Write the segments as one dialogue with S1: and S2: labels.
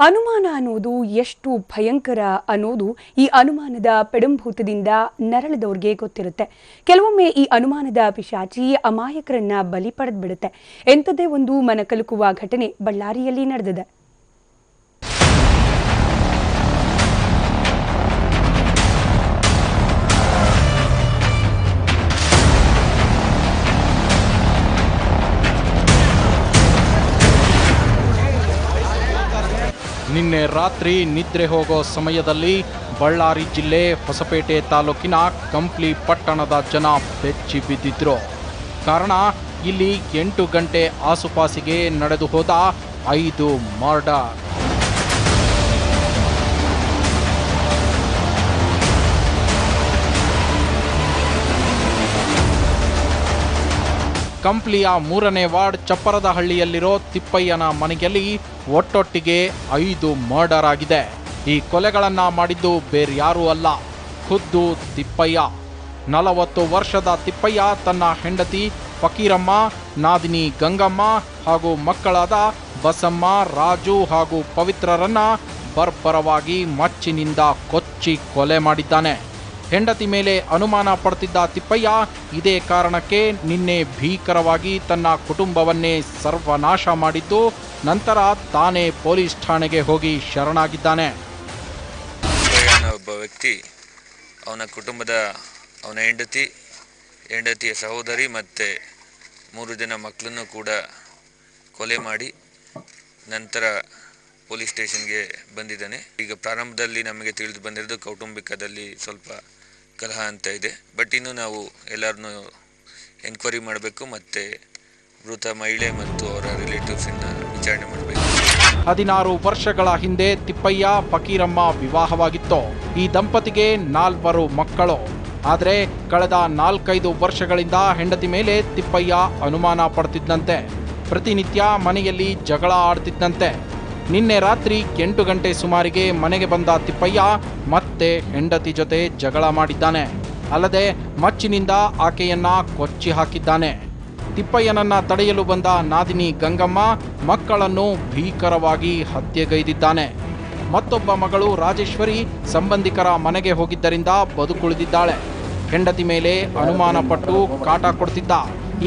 S1: ಅನುಮಾನ ಅನ್ನೋದು ಎಷ್ಟು ಭಯಂಕರ ಅನ್ನೋದು ಈ ಅನುಮಾನದ ಪೆಡಂಭೂತದಿಂದ ನರಳದವ್ರಿಗೆ ಗೊತ್ತಿರುತ್ತೆ. ಕೆಲವೊಮ್ಮೆ ಈ ಅನುಮಾನದ ಪಿಶಾಚಿ ಅಮಾಯಕರನ್ನ ಬಲಿ ಪಡೆದ್ಬಿಡುತ್ತೆ. ಎಂಥದ್ದೇ ಒಂದು ಮನಕಲುಕುವ ಘಟನೆ ಬಳ್ಳಾರಿಯಲ್ಲಿ ನಡೆದಿದೆ.
S2: ನಿನ್ನೆ ರಾತ್ರಿ ನಿದ್ರೆ ಹೋಗೋ ಸಮಯದಲ್ಲಿ ಬಳ್ಳಾರಿ ಜಿಲ್ಲೆ ಹೊಸಪೇಟೆ ತಾಲೂಕಿನ ಕಂಪ್ಲಿ ಪಟ್ಟಣದ ಜನ ಬೆಚ್ಚಿ ಬಿದ್ದಿದ್ರು. ಕಾರಣ, ಇಲ್ಲಿ ಎಂಟು ಗಂಟೆ ಆಸುಪಾಸಿಗೆ ನಡೆದು ಹೋದ ಐದು ಮರ್ಡರ್. ಕಂಪ್ಲಿಯ ಮೂರನೇ ವಾರ್ಡ್ ಚಪ್ಪರದಹಳ್ಳಿಯಲ್ಲಿರೋ ತಿಪ್ಪಯ್ಯನ ಮನೆಯಲ್ಲಿ ಒಟ್ಟೊಟ್ಟಿಗೆ ಐದು ಮರ್ಡರ್ ಆಗಿದೆ. ಈ ಕೊಲೆಗಳನ್ನ ಮಾಡಿದ್ದು ಬೇರ್ಯಾರೂ ಅಲ್ಲ. ಖುದ್ದು ತಿಪ್ಪಯ್ಯ. ನಲವತ್ತು ವರ್ಷದ ತಿಪ್ಪಯ್ಯ ತನ್ನ ಹೆಂಡತಿ ಫಕೀರಮ್ಮ, ನಾದಿನಿ ಗಂಗಮ್ಮ ಹಾಗೂ ಮಕ್ಕಳಾದ ಬಸಮ್ಮ, ರಾಜು ಹಾಗೂ ಪವಿತ್ರರನ್ನ ಬರ್ಬರವಾಗಿ ಮಚ್ಚಿನಿಂದ ಕೊಚ್ಚಿ ಕೊಲೆ ಮಾಡಿದ್ದಾನೆ. ಹೆಂಡತಿ ಮೇಲೆ ಅನುಮಾನ ಪಡ್ತಿದ್ದ ತಿಪ್ಪಯ್ಯ, ಇದೇ ಕಾರಣಕ್ಕೆ ನಿನ್ನೆ ಭೀಕರವಾಗಿ ತನ್ನ ಕುಟುಂಬವನ್ನೇ ಸರ್ವನಾಶ ಮಾಡಿದ್ದು, ನಂತರ ತಾನೇ ಪೊಲೀಸ್ ಠಾಣೆಗೆ ಹೋಗಿ ಶರಣಾಗಿದ್ದಾನೆ.
S3: ಒಬ್ಬ ವ್ಯಕ್ತಿ, ಅವನ ಕುಟುಂಬದ ಅವನ ಹೆಂಡತಿ, ಹೆಂಡತಿಯ ಸಹೋದರಿ ಮತ್ತು ಮೂರು ಜನ ಮಕ್ಕಳನ್ನು ಕೂಡ ಕೊಲೆ ಮಾಡಿ ನಂತರ ಪೊಲೀಸ್ ಸ್ಟೇಷನ್ಗೆ ಬಂದಿದ್ದಾನೆ. ಈಗ ಪ್ರಾರಂಭದಲ್ಲಿ ನಮಗೆ ತಿಳಿದು ಬಂದಿರೋದು ಕೌಟುಂಬಿಕದಲ್ಲಿ ಸ್ವಲ್ಪ ಕಲಹ ಅಂತ ಇದೆ. ಬಟ್ ಇನ್ನು ನಾವು ಎಲ್ಲರನ್ನೂ ಎನ್ಕ್ವೈರಿ ಮಾಡಬೇಕು ಮತ್ತು ಮೃತ ಮಹಿಳೆ ಮತ್ತು ಅವರ ರಿಲೇಟಿವ್ಸನ್ನ ವಿಚಾರಣೆ ಮಾಡಬೇಕು.
S2: ಹದಿನಾರು ವರ್ಷಗಳ ಹಿಂದೆ ತಿಪ್ಪಯ್ಯ ಫಕೀರಮ್ಮ ವಿವಾಹವಾಗಿತ್ತು. ಈ ದಂಪತಿಗೆ ನಾಲ್ವರು ಮಕ್ಕಳು. ಆದರೆ ಕಳೆದ ನಾಲ್ಕೈದು ವರ್ಷಗಳಿಂದ ಹೆಂಡತಿ ಮೇಲೆ ತಿಪ್ಪಯ್ಯ ಅನುಮಾನ ಪಡ್ತಿದ್ದಂತೆ ಪ್ರತಿನಿತ್ಯ ಮನೆಯಲ್ಲಿ ಜಗಳ ಆಡ್ತಿದ್ದಂತೆ ನಿನ್ನೆ ರಾತ್ರಿ ಎಂಟು ಗಂಟೆ ಸುಮಾರಿಗೆ ಮನೆಗೆ ಬಂದ ತಿಪ್ಪಯ್ಯ ಮತ್ತೆ ಹೆಂಡತಿ ಜೊತೆ ಜಗಳ ಮಾಡಿದ್ದಾನೆ. ಅಲ್ಲದೆ ಮಚ್ಚಿನಿಂದ ಆಕೆಯನ್ನ ಕೊಚ್ಚಿ ಹಾಕಿದ್ದಾನೆ. ತಿಪ್ಪಯ್ಯನನ್ನ ತಡೆಯಲು ಬಂದ ನಾದಿನಿ ಗಂಗಮ್ಮ ಮಕ್ಕಳನ್ನು ಭೀಕರವಾಗಿ ಹತ್ಯೆಗೈದಿದ್ದಾನೆ. ಮತ್ತೊಬ್ಬ ಮಗಳು ರಾಜೇಶ್ವರಿ ಸಂಬಂಧಿಕರ ಮನೆಗೆ ಹೋಗಿದ್ದರಿಂದ ಬದುಕುಳಿದಿದ್ದಾಳೆ. ಹೆಂಡತಿ ಮೇಲೆ ಅನುಮಾನ ಪಟ್ಟು ಕಾಟ ಕೊಡ್ತಿದ್ದ.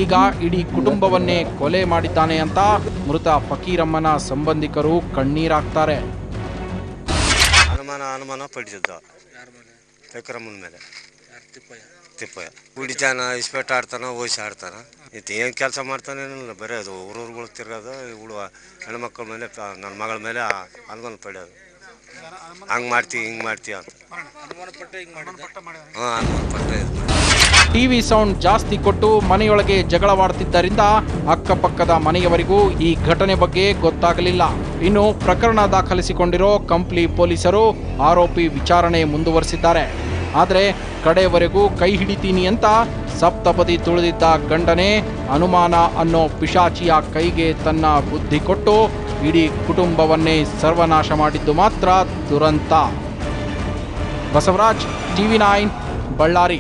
S2: ಈಗ ಇಡೀ ಕುಟುಂಬವನ್ನೇ ಕೊಲೆ ಮಾಡಿದ್ದಾನೆ ಅಂತ ಮೃತ ಫಕೀರಮ್ಮನ ಸಂಬಂಧಿಕರು ಕಣ್ಣೀರಾಗ್ತಾರೆ.
S4: ಅನುಮಾನ ಅನುಮಾನ ಪಡಿಸಿದ್ದ. ಫಕೀರಮ್ಮನ ಮೇಲೆ. ತಿಪ್ಪಯ್ಯ. ಕುಡಿತಾನ, ಇಸ್ಪೆಟ್ ಆಡ್ತಾನ ಓಯ್ಸಿ ಆಡ್ತಾನ. ಇತ್ತು ಏನು ಕೆಲಸ ಮಾಡ್ತಾನೆ ಏನಿಲ್ಲ, ಬರೀ ಅದು ಊರೂರುಗಳು ತಿರ್ಗೋದು, ಇವಳು ಹೆಣ್ಮಕ್ಳ ಮೇಲೆ ನನ್ನ ಮಗಳ ಮೇಲೆ ಅನುಮಾನ ಪಡೆಯೋದು. ಹಂಗೆ ಮಾಡ್ತೀವಿ ಹಿಂಗೆ ಮಾಡ್ತೀವಿ ಅಂತ.
S2: ಟಿವಿ ಸೌಂಡ್ ಜಾಸ್ತಿ ಕೊಟ್ಟು ಮನೆಯೊಳಗೆ ಜಗಳವಾಡುತ್ತಿದ್ದರಿಂದ ಅಕ್ಕಪಕ್ಕದ ಮನೆಯವರಿಗೂ ಈ ಘಟನೆ ಬಗ್ಗೆ ಗೊತ್ತಾಗಲಿಲ್ಲ. ಇನ್ನು ಪ್ರಕರಣ ದಾಖಲಿಸಿಕೊಂಡಿರೋ ಕಂಪ್ಲಿ ಪೊಲೀಸರು ಆರೋಪಿ ವಿಚಾರಣೆ ಮುಂದುವರೆಸಿದ್ದಾರೆ. ಆದರೆ ಕಡೆಯವರೆಗೂ ಕೈ ಹಿಡಿತೀನಿ ಅಂತ ಸಪ್ತಪದಿ ತುಳಿದಿದ್ದ ಗಂಡನೇ ಅನುಮಾನ ಅನ್ನೋ ಪಿಶಾಚಿಯ ಕೈಗೆ ತನ್ನ ಬುದ್ಧಿ ಕೊಟ್ಟು ಇಡೀ ಕುಟುಂಬವನ್ನೇ ಸರ್ವನಾಶ ಮಾಡಿದ್ದು ಮಾತ್ರ ದುರಂತ. Basavaraj TV nine Ballari